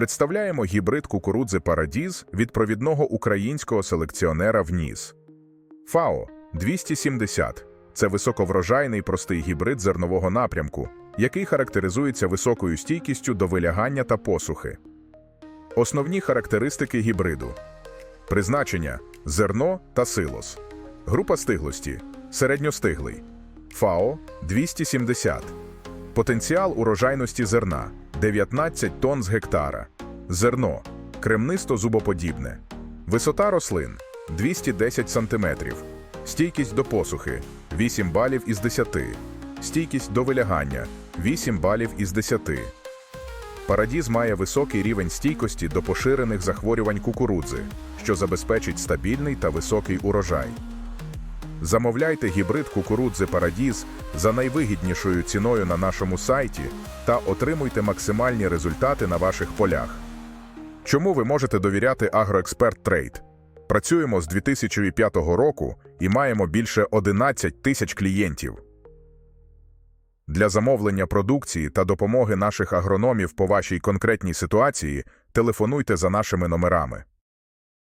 Представляємо гібрид кукурудзи Парадіз від провідного українського селекціонера ВНІС. ФАО 270 це високоврожайний простий гібрид зернового напрямку, який характеризується високою стійкістю до вилягання та посухи. Основні характеристики гібриду: призначення зерно та силос, група стиглості середньостиглий, ФАО 270, потенціал урожайності зерна 19 тонн з гектара, зерно кремнисто-зубоподібне, висота рослин 210 см, стійкість до посухи 8 балів із 10, стійкість до вилягання 8 балів із 10. Парадіз має високий рівень стійкості до поширених захворювань кукурудзи, що забезпечить стабільний та високий урожай. Замовляйте гібрид кукурудзи Парадіз за найвигіднішою ціною на нашому сайті та отримуйте максимальні результати на ваших полях. Чому ви можете довіряти Агроексперт Трейд? Працюємо з 2005 року і маємо більше 11 тисяч клієнтів. Для замовлення продукції та допомоги наших агрономів по вашій конкретній ситуації телефонуйте за нашими номерами.